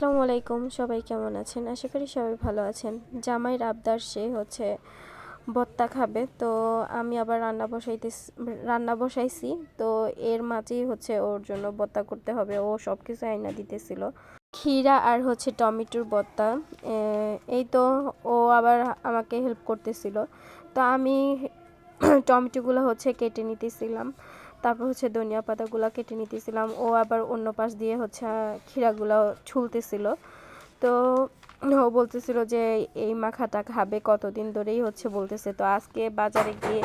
আসসালামু আলাইকুম, সবাই কেমন আছেন? আশা করি সবাই ভালো আছেন। জামাইয়ের আবদার সে হচ্ছে বত্তা খাবে। তো আমি আবার রান্না বসাইতে রান্না বসাইছি। তো এর মাঝেই হচ্ছে ওর জন্য বত্তা করতে হবে। ও সব কিছু আইনা দিতেছিল। ক্ষীরা আর হচ্ছে টমেটোর বত্তা এই তো ও আবার আমাকে হেল্প করতেছিল। তো আমি টমেটোগুলো হচ্ছে কেটে নিতেছিলাম। তারপর হচ্ছে ধনিয়া পাতাগুলো কেটে নিতেছিলাম। ও আবার অন্য পাশ দিয়ে হচ্ছে ক্ষীরাগুলো ছুলতেছিল। তো ও বলতেছিল যে, এই মাখাটা খাবে কতদিন ধরেই? হচ্ছে বলতেছে। তো আজকে বাজারে গিয়ে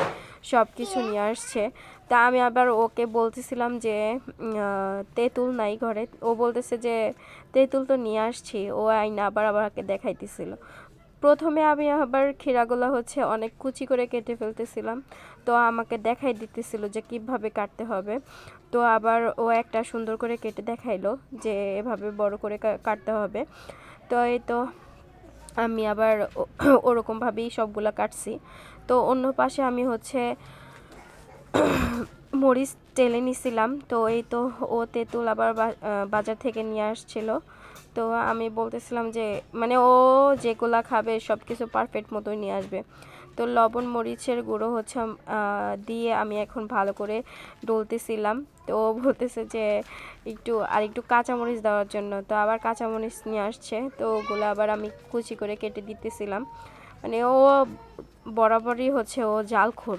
সব কিছু নিয়ে আসছে। তা আমি আবার ওকে বলতেছিলাম যে তেঁতুল নাই ঘরে। ও বলতেছে যে, তেঁতুল তো নিয়ে আসছি। ও আইনা আবার আমাকে দেখাইতেছিল। প্রথমে আমি আবার ক্ষীরাগুলো হচ্ছে অনেক কুচি করে কেটে ফেলতেছিলাম। তো আমাকে দেখাই দিতেছিল যে কীভাবে কাটতে হবে। তো আবার ও একটা সুন্দর করে কেটে দেখাইলো যে এভাবে বড় করে কাটতে হবে। তো এই তো আমি আবার ওরকমভাবেই সবগুলা কাটছি। তো অন্য পাশে আমি হচ্ছে মরিচ টেলে নিছিলাম। তো এই তো ও তেঁতুল আবার বাজার থেকে নিয়ে আসছিল। তো আমি বলতেছিলাম যে মানে ও যেগুলা খাবে সব কিছু পারফেক্ট মতোই নিয়ে আসবে। তো লবণ মরিচের গুঁড়ো হচ্ছে দিয়ে আমি এখন ভালো করে ডলতেছিলাম। তো ও বলতেছে যে, একটু, আর একটু কাঁচামরিচ দেওয়ার জন্য। তো আবার কাঁচামরিচ নিয়ে আসছে। তো ওগুলো আবার আমি কুচি করে কেটে দিতেছিলাম। মানে ও বরাবরই হচ্ছে ও জালখোর।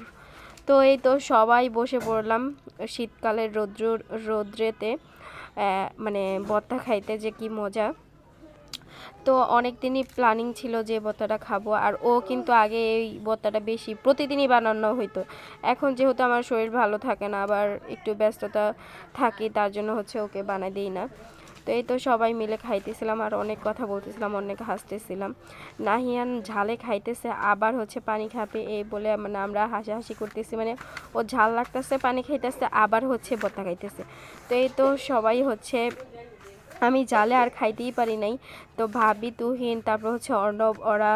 তো এই তো সবাই বসে পড়লাম শীতকালের রৌদ্র রৌদ্রেতে। মানে ভর্তা খাইতে যে কি মজা। তো অনেক দিনই প্ল্যানিং ছিল যে ভর্তাটা খাব, আর ও কিন্তু আগে এই ভর্তাটা বেশি প্রতিদিনই বানানো হইতো। এখন যেহেতু আমার শরীর ভালো থাকে না, আবার একটু ব্যস্ততা থাকি, তার জন্য হচ্ছে ওকে বানাই দিই না। তো এই তো সবাই মিলে খাইতেছিলাম আর অনেক কথা বলতেছিলাম, অনেক হাসতেছিলাম। নাহিয়ান ঝালে খাইতেছে, আবার হচ্ছে পানি খাবে, এই বলে মানে আমরা হাসাহাসি করতেছি মানে ও ঝাল লাগতেছে, পানি খাইতেছে, আবার হচ্ছে বতা খাইতেছে। তো এই তো সবাই হচ্ছে, আমি জালে আর খাইতেই পারি নাই। তো ভাবি, তুহিন, তারপর হচ্ছে অর্ণব, ওরা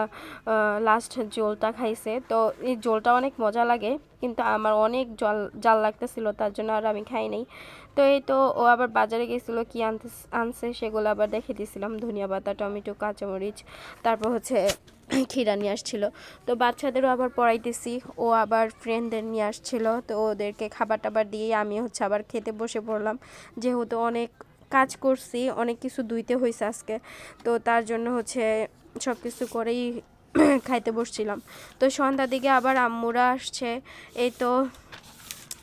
লাস্ট জলটা খাইছে। তো এই জলটা অনেক মজা লাগে। কিন্তু আমার অনেক জল, জাল লাগতেছিল, তার জন্য আর আমি খাই নাই। তো এই তো ও আবার বাজারে গেছিল, কি আনতে, আনছে সেগুলো আবার দেখে দিয়েছিলাম, ধনিয়া পাতা, টমেটো, কাঁচামরিচ, তারপর হচ্ছে ক্ষীরা নিয়ে আসছিল। তো বাচ্চাদেরও আবার পড়াইতেছি, ও আবার ফ্রেন্ডদের নিয়ে আসছিল, তো ওদেরকে খাবার টাবার দিয়ে আমি হচ্ছে আবার খেতে বসে পড়লাম। যেহেতু অনেক কাজ করছি, অনেক কিছু ধুইতে হয়েছে আজকে, তো তার জন্য হচ্ছে সব কিছু করেই খাইতে বসছিলাম। তো সন্ধ্যার দিকে আবার আম্মুরা আসছে। এই তো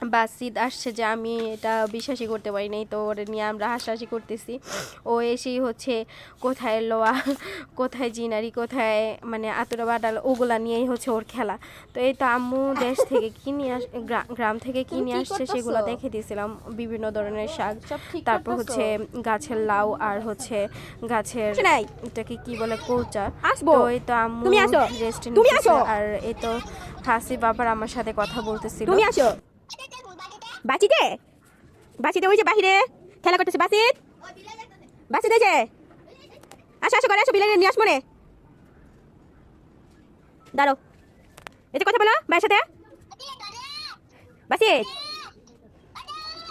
বাসিদ আসছে যে আমি এটা বিশ্বাসই করতে পারি নাই তো ওরে নিয়ে আমরা হাসাহাসি করতেছি। ও এসেই হচ্ছে কোথায় লোয়া কোথায় জিনারি কোথায় মানে আতুরা বাডাল ওগুলা নিয়েই হচ্ছে ওর খেলা। তো এই তো আম্মু দেশ থেকে কি নিয়ে আস গ্রা- গ্রাম থেকে কি নিয়ে আসছে সেগুলো দেখে দিয়েছিলাম বিভিন্ন ধরনের শাক। তারপর হচ্ছে গাছের লাউ আর হচ্ছে গাছের এটাকে কি বলে কৌচা। তো এই তো আম্মু রেস্ট আর এই তো হাসি বাবার আমার সাথে কথা বলতেছিল। তুমি আসো। বাচিতে? বাচিতে ওই যে বাহিরে খেলা করতেছে বাসিত বাসিত যে। আসো আসো করে আসো বিলাই নিয়ে আসব রে দাঁড়ো এই যে কথা বলো ভাইয়ের সাথে। বাসিত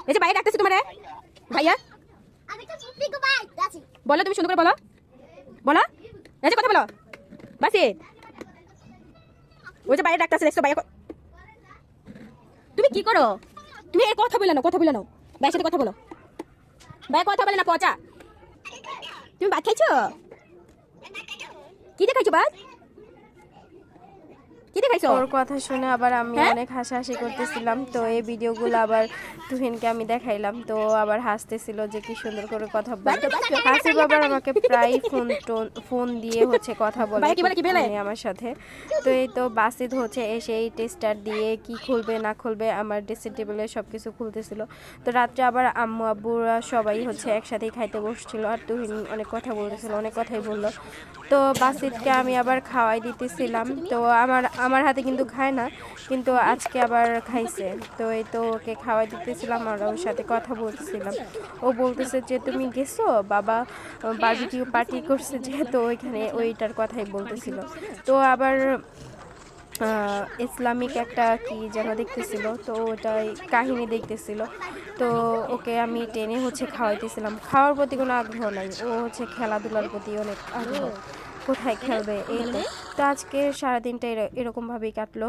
এই যে বাইরে ডাকতেছে তোমারে। ভাইয়া। বলো তুমি সুন্দর করে বলো। বলো। এই যে কথা বলো। বাসিত ওই যে বাইরে ডাকতেছে, দেখছ ভাইয়া তুমি কি করো? তুমি এই কথা বলে নাও, কথা বলে নাও। ভাইয়ের সাথে কথা বলো। ভাই, কথা বলে না, পচা। তুমি ভাত খাইছো? কি দেখাইছো ভাত? কি দেখাইছো? ওর কথা শুনে আবার আমি হ্যাঁ? অনেক হাসাহাসি করতেছিলাম। তো এই ভিডিওগুলো আবার তুহিনকে আমি দেখাইলাম। তো আবার হাসতেছিল যে কি সুন্দর করে কথা বলে। হাসি বাবার আমাকে প্রায় ফোন ফোন দিয়ে হচ্ছে কথা বলে আমার সাথে। তো এই তো বাসিদ হচ্ছে এসে এই টেস্টার দিয়ে কি খুলবে না খুলবে আমার ড্রেসিং টেবিলে সব কিছু খুলতেছিল। তো রাত্রে আবার আম্মু আব্বুরা সবাই হচ্ছে একসাথেই খাইতে বসছিল আর তুহিন অনেক কথা বলতেছিল অনেক কথাই বলল। তো বাসিদকে আমি আবার খাওয়াই দিতেছিলাম। তো আমার আমার হাতে কিন্তু খায় না, কিন্তু আজকে আবার খাইছে। তো এই তো ওকে খাওয়াই দিতেছিলাম আর ওর সাথে কথা বলতেছিলাম। ও বলতেছে যে, তুমি গেছো? বাবা বার্বিকিউ পার্টি করছে যেহেতু ওইখানে ওইটার কথাই বলতেছিল। তো আবার ইসলামিক একটা কি যেন দেখতেছিল, তো ওটাই কাহিনী দেখতেছিল। তো ওকে আমি টেনে হচ্ছে খাওয়াইতেছিলাম। খাওয়ার প্রতি কোনো আগ্রহ নাই, ও হচ্ছে খেলাধুলার প্রতি অনেক আগ্রহ। কোথায় খেলবে এই তো আজকে সারাদিনটা এর- এরকমভাবেই কাটলো।